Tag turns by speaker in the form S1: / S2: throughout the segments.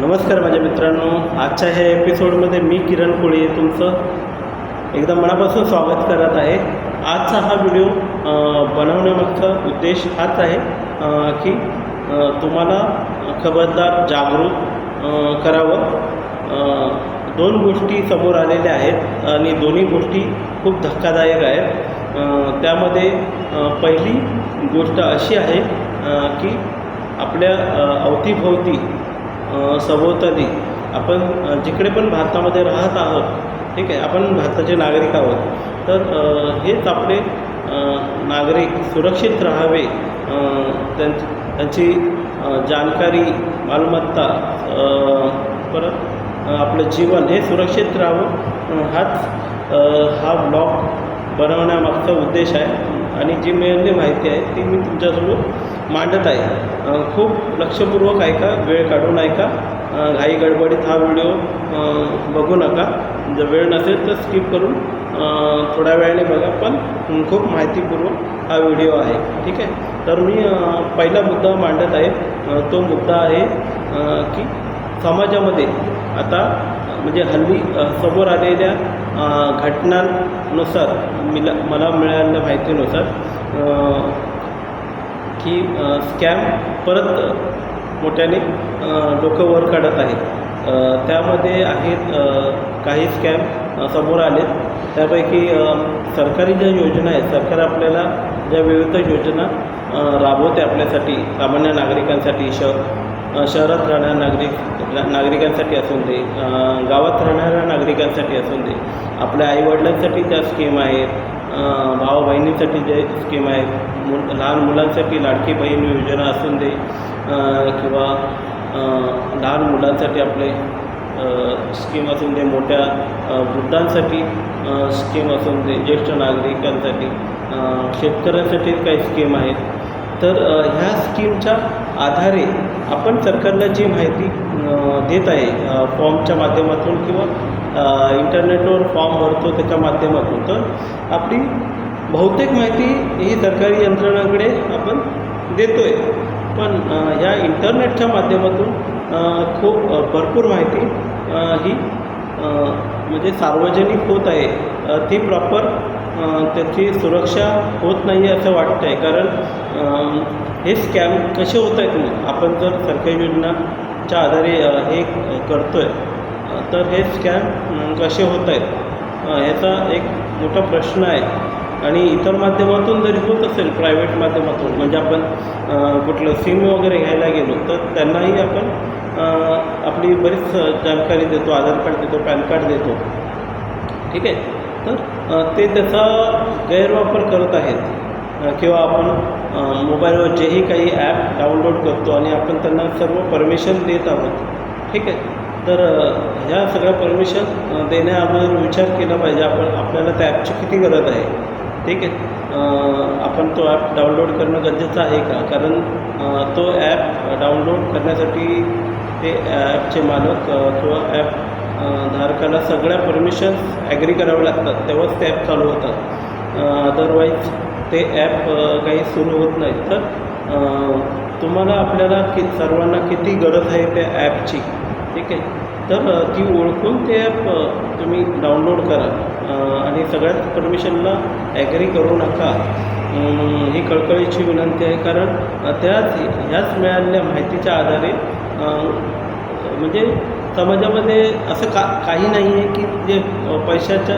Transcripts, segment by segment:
S1: नमस्कार माझ्या मित्रांनो. आजच्या ह्या एपिसोडमध्ये मी किरण कोळी तुमचं एकदम मनापासून स्वागत करत आहे. आजचा हा व्हिडिओ बनवण्यामागचा उद्देश हाच आहे की तुम्हाला खबरदार जागरूक करावं. दोन गोष्टी समोर आलेल्या आहेत आणि दोन्ही गोष्टी खूप धक्कादायक आहेत. त्यामध्ये पहिली गोष्ट अशी आहे की आपल्या अवतीभोवती सभोवताली. आपण जिकडे पण भारतामध्ये राहत आहोत ठीक आहे आपण भारताचे नागरिक आहोत तर हेच आपले नागरिक सुरक्षित राहावे त्यां त्यांची जानकारी मालमत्ता परत आपलं जीवन हे सुरक्षित राहावं. हाच हा ब्लॉग बनवण्यामागचा उद्देश आहे. आणि जी मिळालेली माहिती आहे ती मी तुमच्यासमोर मांडत आहे. खूप लक्षपूर्वक ऐका वेळ काढून ऐका. घाई गडबडीत हा व्हिडिओ बघू नका. जर वेळ नसेल तर स्किप करून थोड्या वेळाने बघा. पण खूप माहितीपूर्वक हा व्हिडिओ आहे. ठीक आहे? तर मी पहिला मुद्दा मांडत आहे. तो मुद्दा आहे की समाजामध्ये आता म्हणजे हल्ली समोर आलेल्या घटनांनुसार मिला मला मिळालेल्या माहितीनुसार की स्कॅम परत मोठ्याने अ, डोकं वर काढत आहेत. त्यामध्ये आहेत काही स्कॅम समोर आलेत. त्यापैकी सरकारी ज्या योजना आहेत सरकार आपल्याला ज्या विविध योजना राबवते आपल्यासाठी सामान्य नागरिकांसाठी श शहरात राहणाऱ्या नागरिक ना- नागरिकांसाठी असून दे गावात राहणाऱ्या नागरिकांसाठी असून दे आपल्या आईवडिलांसाठी त्या स्कीम आहेत भावा बहिणींसाठी जे स्कीम आहेत मु लहान मुलांसाठी लाडकी बहीण योजना असून दे किंवा लहान मुलांसाठी आपले स्कीम असून दे मोठ्या वृद्धांसाठी स्कीम असून दे ज्येष्ठ नागरिकांसाठी शेतकऱ्यांसाठी काही स्कीम आहेत तर ह्या स्कीमच्या आधारे आपण सरकारला जी माहिती देत आहे फॉर्मच्या माध्यमातून किंवा इंटरनेटवर फॉर्म भरतो त्याच्या माध्यमातून तर आपली बहुतेक माहिती ही सरकारी यंत्रणांकडे आपण देतो आहे पण या ह्या इंटरनेटच्या माध्यमातून खूप भरपूर माहिती ही म्हणजे सार्वजनिक होत आहे. ती प्रॉपर त्याची सुरक्षा होत नाही आहे असं वाटतं आहे कारण हे स्कॅम कसे होत आहेत आपण जर सरकारी योजनाच्या आधारे हे करतो आहे तर हे स्कॅम कसे होत आहेत ह्याचा एक मोठा प्रश्न आहे. आणि इतर माध्यमातून जरी होत असेल प्रायव्हेट माध्यमातून म्हणजे आपण कुठलं सिम वगैरे घ्यायला गेलो तर त्यांनाही आपण आपली बरीच जानकारी देतो आधार कार्ड देतो पॅन कार्ड देतो. ठीक आहे? तर ते त्याचा गैरवापर करत आहेत. किंवा आपण मोबाईलवर जेही काही ॲप डाउनलोड करतो आणि आपण त्यांना सर्व परमिशन देत आहोत. ठीक आहे? तर ह्या सगळ्या परमिशन देण्याअगोदर विचार केला पाहिजे. आपण आपल्याला त्या ॲपची किती गरज आहे? ठीक आहे? आपण तो ॲप डाउनलोड करणं गरजेचं आहे का? कारण तो ॲप डाउनलोड करण्यासाठी ते ॲपचे मालक किंवा ॲप धारकाला सगळ्या परमिशन्स ॲग्री कराव्या लागतात तेव्हाच ते ॲप चालू होतात. अदरवाईज ते ॲप काही सुरू होत नाही. तर तुम्हाला आपल्याला कि सर्वांना किती गरज आहे त्या ॲपची ठीक आहे? तर ती ओळखून ते ॲप तुम्ही डाउनलोड करा. आणि सगळ्याच परमिशनला ॲग्री करू नका. ही कळकळीची विनंती आहे. कारण त्याच ह्याच मिळालेल्या माहितीच्या आधारे म्हणजे समाजामध्ये असं का काही नाही आहे की जे पैशाच्या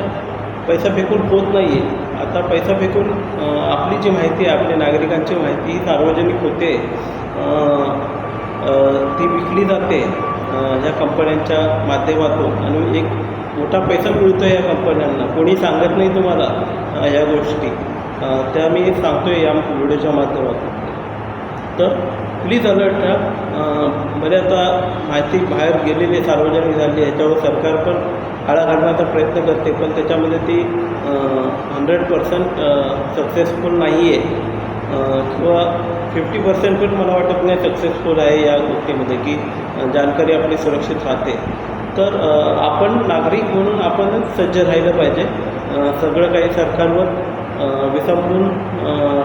S1: पैसा फेकून होत नाही आहे आता पैसा फेकून आपली जी माहिती आहे आपल्या नागरिकांची माहिती ही सार्वजनिक होते. ती विकली जाते ह्या कंपन्यांच्या माध्यमातून. आणि एक मोठा पैसा मिळतो या कंपन्यांना. कोणी सांगत नाही तुम्हाला ह्या गोष्टी. त्या मी सांगतो आहे या व्हिडिओच्या माध्यमातून. तर प्लीज अलर्ट राहा म्हणजे आता माहिती बाहेर गेलेली सार्वजनिक झाली आहे. याच्यावर सरकार पण आळा घालण्याचा प्रयत्न करते पण त्याच्यामध्ये ती हंड्रेड पर्सेंट सक्सेसफुल नाही आहे. किंवा फिफ्टी पर्सेंट पण मला वाटत नाही सक्सेसफुल आहे या गोष्टीमध्ये की जानकारी आपली सुरक्षित राहते. तर आपण नागरिक म्हणून आपण सज्ज राहिलं पाहिजे. सगळं काही सरकारवर विसंबून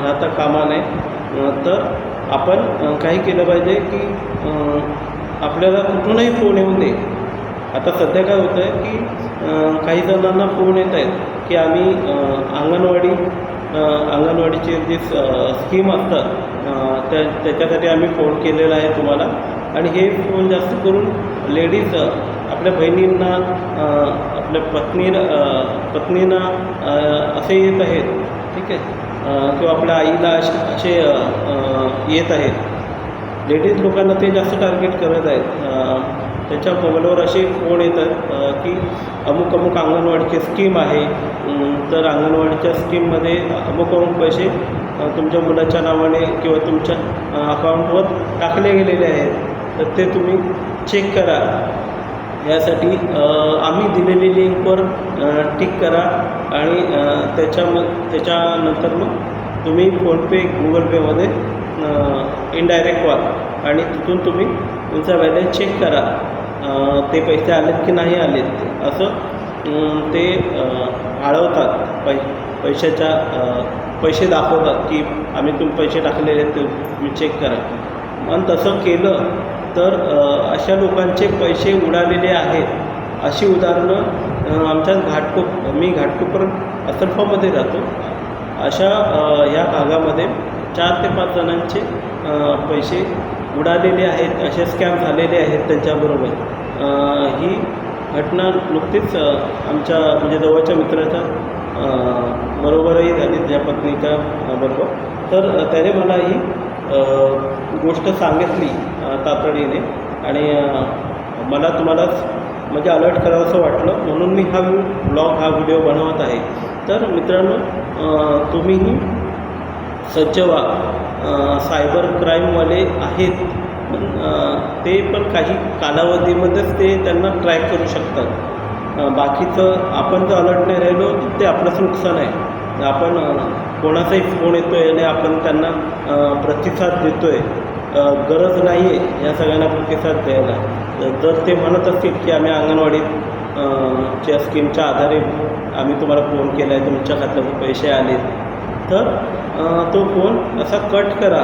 S1: राहता कामा नये. तर आपण काही केलं पाहिजे की आपल्याला कुठूनही फोन येऊ दे आता सध्या काय होतं आहे की काही जणांना फोन येत आहेत की आम्ही अंगणवाडी अंगणवाडीचे जे स्कीम असतात त्या त्याच्यासाठी आम्ही फोन केलेला आहे तुम्हाला. आणि हे फोन जास्त करून लेडीज आपल्या बहिणींना आपल्या पत्नी पत्नींना असे येत आहेत. ठीक आहे? किंवा आपल्या आईला असे येत आहेत. लेडीज लोकांना ते जास्त टार्गेट करत आहेत. त्यांच्या मोबाईलवर असे फोन येतात की अमुक अमुक अंगणवाडीची स्कीम आहे. तर अंगणवाडीच्या स्कीममध्ये अमुक अमुक पैसे तुमच्या मुलाच्या नावाने किंवा तुमच्या अकाउंटवर टाकले गेलेले आहेत. तर ते तुम्ही चेक करा. यासाठी आम्ही दिलेली लिंकवर टिक करा आणि त्याच्या मग त्याच्यानंतर मग तुम्ही फोनपे गुगल पेमध्ये इनडायरेक्ट व्हा आणि तिथून तुम्ही तुमचा बॅलन्स चेक करा. ते पैसे आलेत की नाही आलेत ते. असं ते आळवतात. पै पैशाच्या पैसे दाखवतात की आम्ही तुम्ही पैसे टाकलेले आहेत ते तुम्ही चेक करा. पण तसं केलं तर अशा लोकांचे पैसे उडालेले आहेत. अशी उदाहरणं आमच्या घाटकोप मी घाटकोपर असरफामध्ये राहतो. अशा ह्या भागामध्ये चार ते पाच जणांचे पैसे उडालेले आहेत असे स्कॅम झालेले आहेत त्यांच्याबरोबर. ही घटना नुकतीच आमच्या म्हणजे जवळच्या मित्राच्या बरोबरही झाली त्या पत्नीच्या बरोबर. तर त्याने मला ही गोष्ट सांगितली तातडीने. आणि मला तुम्हालाच म्हणजे अलर्ट करावंसं वाटलं म्हणून मी हा ब्लॉग हा व्हिडिओ बनवत आहे. तर मित्रांनो तुम्हीही सज्ज व्हा सायबर क्राईमवाले आहेत. पण ते पण काही कालावधीमध्येच ते त्यांना ट्रॅक करू शकतात. बाकीचं आपण जर अलर्ट नाही राहिलो तर ते आपलंच नुकसान आहे. आपण कोणाचाही फोन येतो आहे आणि आपण त्यांना प्रतिसाद देतो आहे गरज नाही आहे या सगळ्यांना प्रतिसाद द्यायला. तर जर ते म्हणत असतील की आम्ही अंगणवाडीत च्या स्कीमच्या आधारे आम्ही तुम्हाला फोन केला आहे तुमच्या खात्यात पैसे आले तर तो फोन असा कट करा.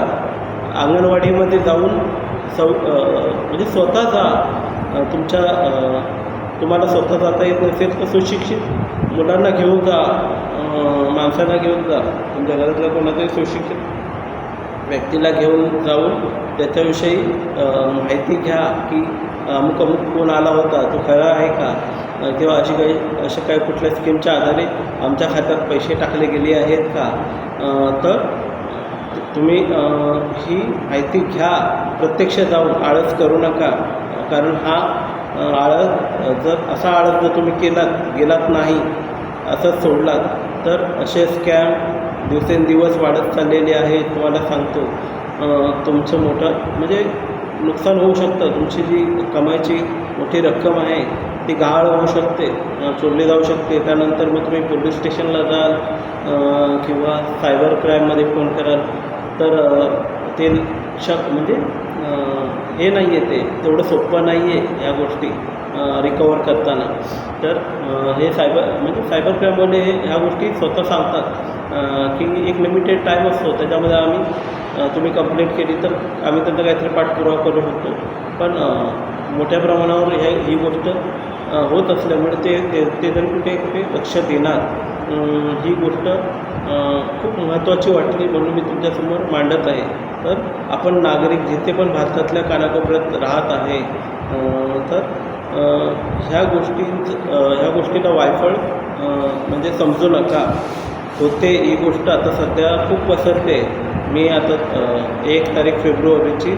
S1: अंगणवाडीमध्ये जाऊन सौ म्हणजे स्वतः जा. तुमच्या तुम्हाला स्वतः जाता येत नसेल तर सुशिक्षित मुलांना घेऊन जा. माणसांना घेऊन जा. तुमच्या घरातल्या कोणाचाही सुशिक्षित व्यक्तीला घेऊन जाऊन त्याच्याविषयी माहिती घ्या की अमुक अमुक फोन आला होता. तो खरा आहे का? किंवा अशी काही अशा काही कुठल्या स्कीमच्या आधारे आमच्या खात्यात पैसे टाकले गेले आहेत का? तर तुम्ही ही माहिती घ्या. प्रत्यक्ष जाऊन आळस करू नका. कारण हा आळस जर असा आळस जर तुम्ही केलात गेलात नाही असंच सोडलात तर असे स्कॅम दिवसेंदिवस वाढत चाललेले आहे तुम्हाला सांगतो तुमचं मोठं म्हणजे नुकसान होऊ शकतं. तुमची जी कमाईची मोठी रक्कम आहे ती गहाळ होऊ शकते चोरली जाऊ शकते. त्यानंतर मग तुम्ही पोलीस स्टेशनला जाल किंवा सायबर क्राईममध्ये फोन कराल. तर ते शक म्हणजे हे नाही आहे ते. तेवढं सोपं नाही आहे या गोष्टी रिकवर करताना. तर हे सायबर म्हणजे सायबर क्राईमवाले ह्या गोष्टी स्वतः सांगतात. की एक लिमिटेड टाईम असतो. त्याच्यामध्ये आम्ही तुम्ही कंप्लेंट केली तर आम्ही त्यांचा काहीतरी पाठपुरावा करू शकतो. पण मोठ्या प्रमाणावर ह्या ही गोष्ट होत असल्यामुळे ते ते ते जरी कुठे कुठे लक्ष देणार ही गोष्ट खूप महत्त्वाची वाटली म्हणून मी तुमच्यासमोर मांडत आहे. तर आपण नागरिक जिथे पण भारतातल्या कानाकोपऱ्यात राहत आहे तर ह्या गोष्टी ह्या गोष्टीला वायफळ म्हणजे समजू नका. होते ही गोष्ट आता सध्या खूप पसरते. मी आता एक तारीख फेब्रुवारीची.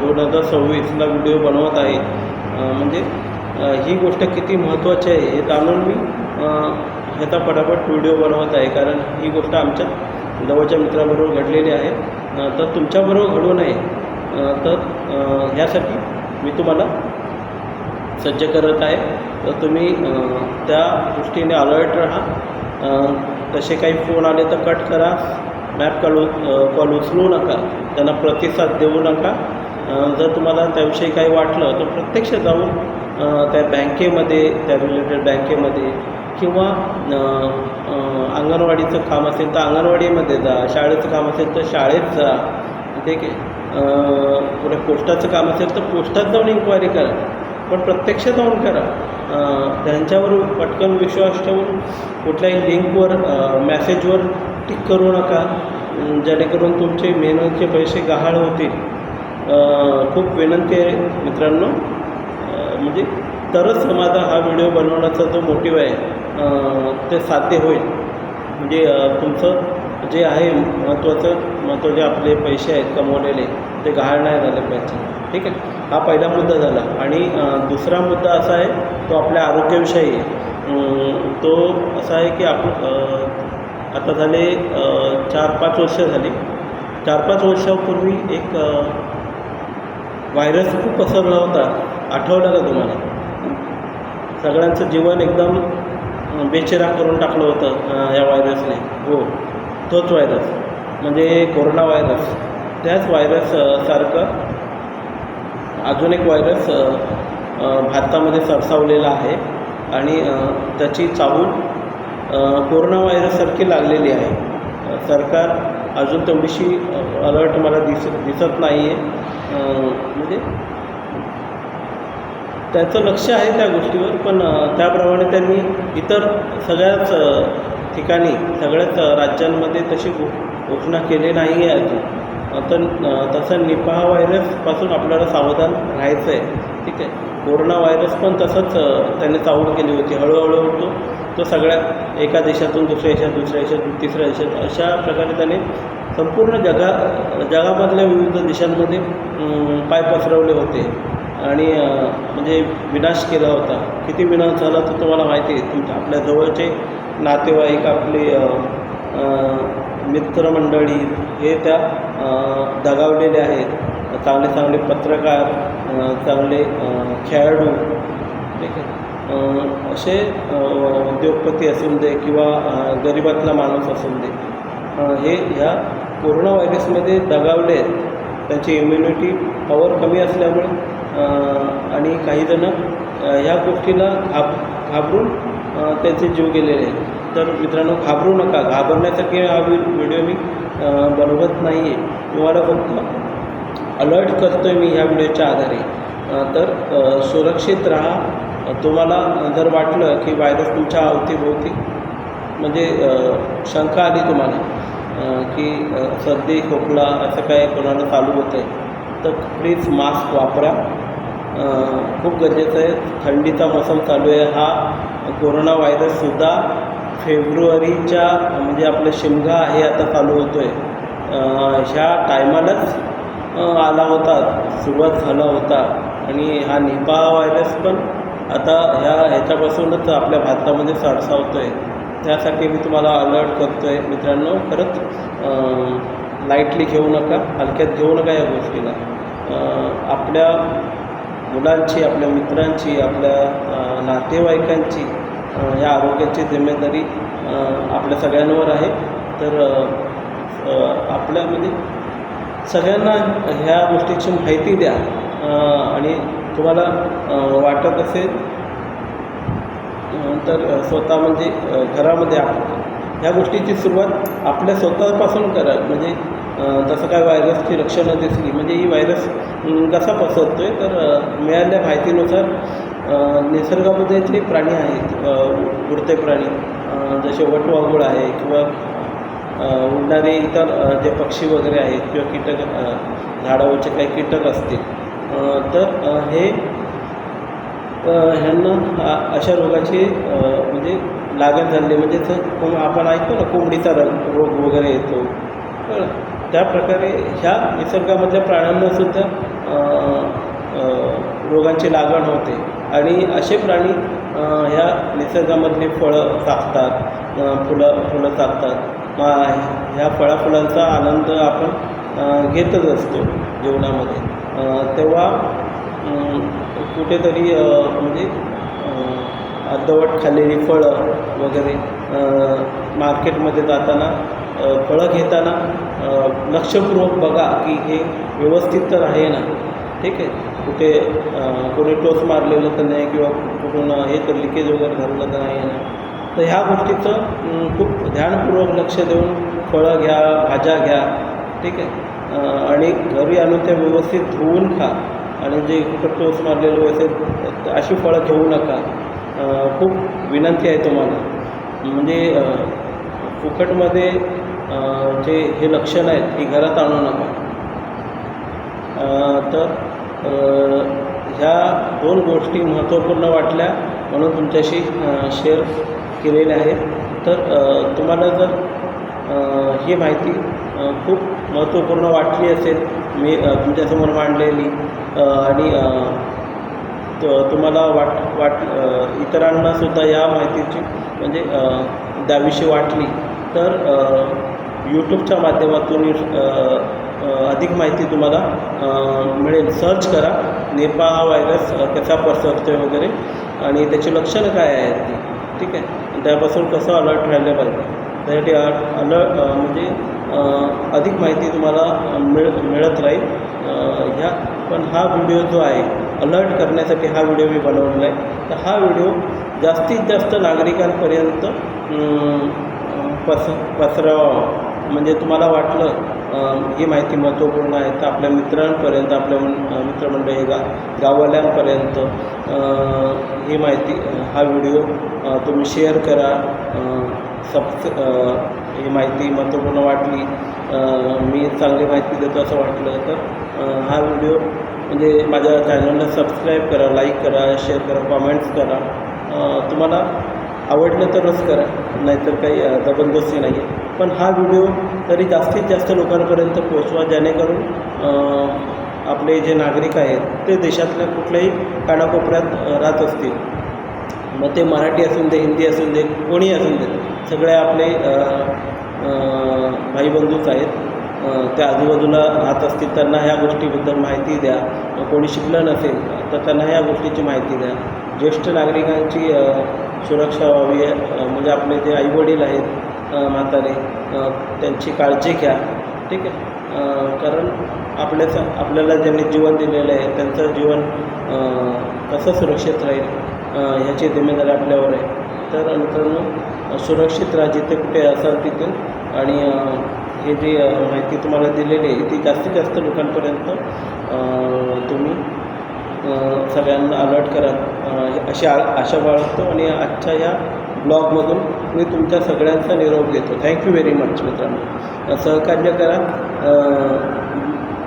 S1: दोन हजार सव्वीसला व्हिडिओ बनवत आहे. म्हणजे ही गोष्ट किती महत्त्वाची आहे हे जाणून मी ह्याचा पटापट व्हिडिओ बनवत आहे. कारण ही गोष्ट आमच्या जवळच्या मित्राबरोबर घडलेली आहे. तर तुमच्याबरोबर घडू नये. तर ह्यासाठी मी तुम्हाला सज्ज करत आहे. तर तुम्ही त्या दृष्टीने अलर्ट राहा. तसे काही फोन आले तर कट करा. मॅप कॉल कॉल उचलू नका. त्यांना प्रतिसाद देऊ नका. जर तुम्हाला त्याविषयी काही वाटलं तर प्रत्यक्ष जाऊन त्या बँकेमध्ये त्या रिलेटेड बँकेमध्ये किंवा अंगणवाडीचं काम असेल तर अंगणवाडीमध्ये जा शाळेचं काम असेल तर शाळेत जा. ठीक आहे? पुढे पोस्टाचं काम असेल तर पोस्टात जाऊन इन्क्वायरी करा. पण प्रत्यक्ष जाऊन करा. त्यांच्यावर पटकन विश्वास ठेवून कुठल्याही लिंकवर मॅसेजवर टिक करू नका. जेणेकरून तुमचे मेहनतीचे पैसे गहाळ होतील. खूप विनंती आहे मित्रांनो. म्हणजे तरच माझा हा व्हिडिओ बनवण्याचा जो मोटिव्ह आहे ते साध्य होईल. म्हणजे तुमचं जे आहे महत्त्वाचं महत्त्वाचे आपले पैसे आहेत कमवलेले ते गहाळ नाही झाले पाहिजे. ठीक आहे? हा पहिला मुद्दा झाला. आणि दुसरा मुद्दा असा आहे तो आपल्या आरोग्याविषयी आहे. तो असा आहे की आप आता झाले चार पाच वर्ष झाली. चार पाच वर्षापूर्वी एक व्हायरस खूप पसरला होता. आठवलं का तुम्हाला? सगळ्यांचं जीवन एकदम बेचेरा करून टाकलं होतं या व्हायरसने हो तोच व्हायरस म्हणजे कोरोना व्हायरस त्याच व्हायरस सारखं अजून एक व्हायरस भारतामध्ये सरसावलेला आहे. आणि त्याची चाहूल कोरोना व्हायरससारखी लागलेली आहे. सरकार अजून तेवढीशी अलर्ट मला दिस दिसत नाही आहे म्हणजे त्याचं लक्ष आहे त्या गोष्टीवर पण त्याप्रमाणे त्यांनी इतर सगळ्याच ठिकाणी सगळ्याच राज्यांमध्ये तशी घो घोषणा केली नाही आहे अजून तर तसं निपाह व्हायरसपासून आपल्याला सावधान राहायचं आहे ठीक आहे. कोरोना व्हायरस पण तसंच त्याने चावूल केली होती. हळूहळू तो तो सगळ्या एका देशातून दुसऱ्या देशात दुसऱ्या देशात तिसऱ्या देशात अशा प्रकारे त्याने संपूर्ण जगा जगामधल्या विविध देशांमध्ये पाय पसरवले होते. आणि म्हणजे विनाश केला होता. किती विनाश झाला तर तुम्हाला माहिती आहे. तुमच्या आपल्या जवळचे नातेवाईक आपले मित्रमंडळी हे त्या दगावलेले आहेत. चांगले चांगले पत्रकार चांगले खेळाडू. ठीक आहे. असे उद्योगपती असून दे किंवा गरिबातला माणूस असून दे हे ह्या कोरोना व्हायरसमध्ये दगावले आहेत. त्यांची इम्युनिटी पॉवर कमी असल्यामुळे आणि काहीजणं ह्या गोष्टीला घाब घाबरून त्यांचे जीव गेलेले आहेत. तर मित्रांनो घाबरू नका. घाबरण्यासाठी हा व्हिडिओ मी बनवत नाही आहे तुम्हाला फक्त अलर्ट करतो आहे मी ह्या व्हिडिओच्या आधारे. तर सुरक्षित राहा. तुम्हाला जर वाटलं की व्हायरस तुमच्या अवतीभोवती म्हणजे शंका आली तुम्हाला की सर्दी खोकला असं काय कोणाला चालू होतं आहे तर प्लीज मास्क वापरा. खूप गरजेचं आहे. थंडीचा मोसम चालू आहे. हा कोरोना व्हायरससुद्धा फेब्रुवारीच्या म्हणजे आपलं शिमगा आहे आता चालू होतो आहे ह्या टायमालाच आला होता. सुरुवात झाला होता. आणि हा निपा व्हायरस पण आता ह्या ह्याच्यापासूनच आपल्या भारतामध्ये सरसावतो आहे त्यासाठी मी तुम्हाला अलर्ट करतो आहे मित्रांनो खरंच लाईटली घेऊ नका हलक्यात घेऊ नका या गोष्टीला. आपल्या मुलांची आपल्या मित्रांची आपल्या नातेवाईकांची या आरोग्याची जिम्मेदारी आपल्या सगळ्यांवर आहे. तर आपल्यामध्ये आपल्या म्हणजे सगळ्यांना ह्या गोष्टीची माहिती द्या. आणि तुम्हाला वाटत असेल तर स्वतः म्हणजे घरामध्ये आप ह्या गोष्टीची सुरुवात आपल्या स्वतःपासून करा. म्हणजे तसं काय व्हायरसची लक्षणं दिसली म्हणजे ही व्हायरस कसा पसरतो आहे तर मिळालेल्या माहितीनुसार निसर्गामध्ये जे प्राणी आहेत उडते प्राणी जसे वटवाघूळ आहे किंवा उडणारे इतर जे पक्षी वगैरे आहेत किंवा कीटक झाडावरचे काही कीटक असतील तर हे ह्यांना अशा रोगाचे म्हणजे लागण झाले म्हणजे जर कोण आपण ऐकतो ना कोंबडीचा रोग वगैरे येतो. कळलं? त्या प्रकारे ह्या निसर्गामधल्या प्राण्यांनासुद्धा रोगांची लागण होते. आणि असे प्राणी ह्या निसर्गामधले फळं चाकतात फुलं फुलं चाकतात. ह्या फळाफुलांचा आनंद आपण घेतच असतो जीवनामध्ये. तेव्हा कुठेतरी म्हणजे अर्धवट खाल्लेली फळं वगैरे मार्केटमध्ये जाताना फळं घेताना लक्षपूर्वक बघा की हे व्यवस्थित तर आहे ना. ठीक आहे? कुठे कोणी टोच मारलेलं तर नाही किंवा कुठून हे तर लिकेज वगैरे झालेलं तर नाही ना. तर ह्या गोष्टीचं खूप ध्यानपूर्वक लक्ष देऊन फळं घ्या भाज्या घ्या. ठीक आहे? आणि घरी आणून ते व्यवस्थित धुवून खा. आणि जे कुठं टोस मारलेलं व्यवस्थित अशी फळं घेऊ नका. खूप विनंती आहे तुम्हाला. म्हणजे फुकटमध्ये जे हे लक्षणं आहेत ती घरात आणू नका. तर ह्या दोन गोष्टी महत्त्वपूर्ण वाटल्या म्हणून तुमच्याशी शेअर केलेल्या आहेत तर तुम्हाला जर ही माहिती खूप महत्त्वपूर्ण वाटली असेल. मी तुमच्यासमोर मांडलेली. आणि तुम्हाला वाट वाट इतरांनासुद्धा या माहितीची म्हणजे द्याविषयी वाटली. तर यूट्यूबच्या माध्यमातून अधिक माहिती तुम्हाला मिळेल. सर्च करा. नेपा हा व्हायरस कसा पसरतो वगैरे. आणि त्याची लक्षणं काय आहेत ती. ठीक आहे? त्यापासून कसं अलर्ट राहिलं पाहिजे? त्यासाठी अलर्ट म्हणजे अधिक माहिती तुम्हाला मिळ मिळत राहील. ह्या पण हा व्हिडिओ जो आहे अलर्ट करण्यासाठी हा व्हिडिओ मी बनवलेला आहे. तर हा व्हिडिओ जास्तीत जास्त नागरिकांपर्यंत पस पसरावा. म्हणजे तुम्हाला वाटलं ही माहिती महत्त्वपूर्ण आहे तर आपल्या मित्रांपर्यंत आपल्या मित्रमंडळी गा गाववाल्यांपर्यंत ही माहिती हा व्हिडिओ तुम्ही शेअर करा. अं, सबस ही माहिती महत्त्वपूर्ण वाटली. मी चांगली माहिती देतो असं वाटलं तर हा व्हिडिओ म्हणजे माझ्या चॅनलला सबस्क्राईब करा लाईक करा शेअर करा कॉमेंट्स करा. तुम्हाला आवडलं तरच करा नाहीतर काही जबरदस्ती नाही आहे पण हा व्हिडिओ तरी जास्तीत जास्त लोकांपर्यंत पोचवा जेणेकरून आपले जे नागरिक आहेत ते देशातल्या कुठल्याही कानाकोपऱ्यात राहत असतील. मग ते मराठी असून दे हिंदी असून दे कोणी असून दे सगळे आपले अं, भाईबंधूच आहेत. त्या आजूबाजूला राहत असतील त्यांना ह्या गोष्टीबद्दल माहिती द्या. कोणी शिकलं नसेल तर त्यांना ह्या गोष्टीची माहिती द्या. ज्येष्ठ नागरिकांची सुरक्षा व्हावी म्हणजे आपले जे आईवडील आहेत म्हातारे त्यांची काळजी घ्या. ठीक आहे? कारण आपल्याच आपल्याला ज्यांनी जीवन दिलेलं आहे त्यांचं जीवन कसं सुरक्षित राहील? ह्याची जिम्मेदारी आपल्यावर आहे. तर मित्रांनो सुरक्षित राहा जिथे कुठे असाल तिथून? आणि हे जी माहिती तुम्हाला दिलेली आहे ती जास्तीत जास्त लोकांपर्यंत तुम्ही सगळ्यांना अलर्ट करा. अशी आ आशा बाळगतो आणि आजच्या या ब्लॉगमधून मी तुमच्या सगळ्यांचा निरोप घेतो. थँक्यू व्हेरी मच मित्रांनो. सहकार्य करा.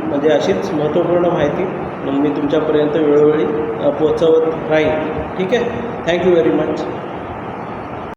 S1: म्हणजे अशीच महत्त्वपूर्ण माहिती मी तुमच्यापर्यंत वेळोवेळी पोचवत राहील ठीक आहे? Thank you very much